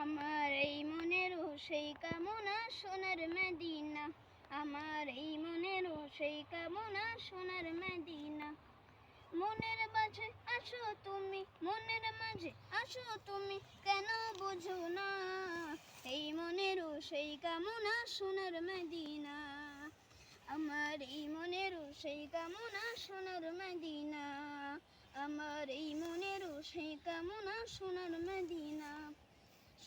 আমার এই মনেরও সেই কামনা সোনার মদিনা। আমার এই মনেরও সেই কামনা সোনার মদিনা। মনের মাঝে আসো তুমি, মনের মাঝে আসো তুমি, কেন বুঝো না? এই মনেরও সেই কামনা সোনার মদিনা। আমার এই মনেরও সেই কামনা সোনার মদিনা। আমার এই মনেরও সেই কামনা সোনার মদিনা।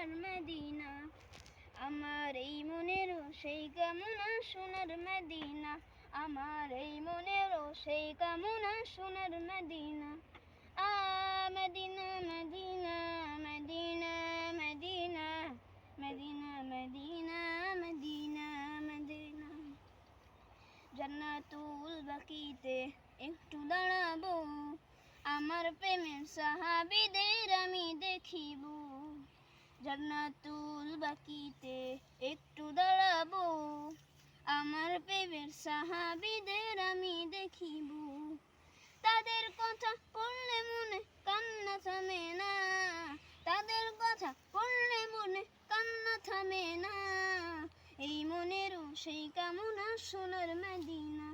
সোনার মদিনা আমার এই মনেরও সেই কামনা সোনার মদিনা। আমার এই মনেরও সেই কামনা সোনার মদিনা। জান্নাতুল বাকিতে একটু দাঁড়াবো। আমার প্রেমের সাহাবিদের আমি দেখিব। জান্নাতুল বাকিতে একটু দাঁড়াবো। আমার প্রেমের সাহাবিদের আমি দেখিব। তাদের কথা পড়লে মনে কান্না থামে না। তাদের কথা পড়লে মনে কান্না থামে না। এই মনেরও সেই কামনা সোনার মদিনা।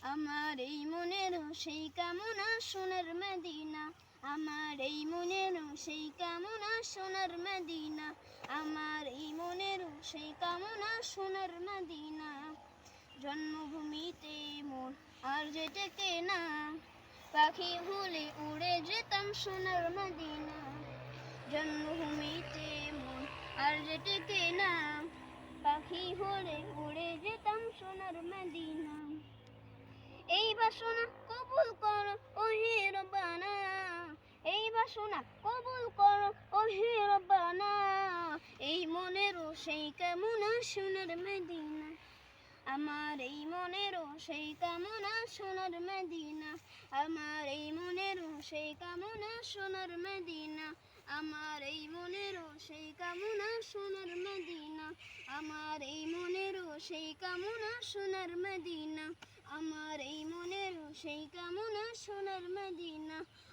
আমার এই মনেরও সেই কামনা সোনার মদিনা। আমার এই মনেরও সেই কামনা সোনার মদিনা। আমার এই মনেরও সেই কামনা সোনার মদিনা। জন্মভূমিতে মোর আর যেটাকে না। পাখি হলে উড়ে যেতাম সোনার মদিনা। জন্মভূমিতে মোর আর যেটাকে না। পাখি হলে উড়ে যেতাম সোনার মদিনা। এই বাসনা কবুল কর ও হে রব্বানা বাসনা কবুল করো ও হে রব্বানা। এই মনেরও সেই কামনা সোনার মদিনা। আমার এই মনেরও সেই কামনা সোনার মদিনা। আমার এই মনেরও সেই কামনা সোনার মদিনা। আমার এই মনেরও সেই কামনা সোনার মদিনা। আমার এই মনেরও সেই কামনা সোনার মদিনা। আমার এই মনেরও সেই কামনা সোনার মদিনা।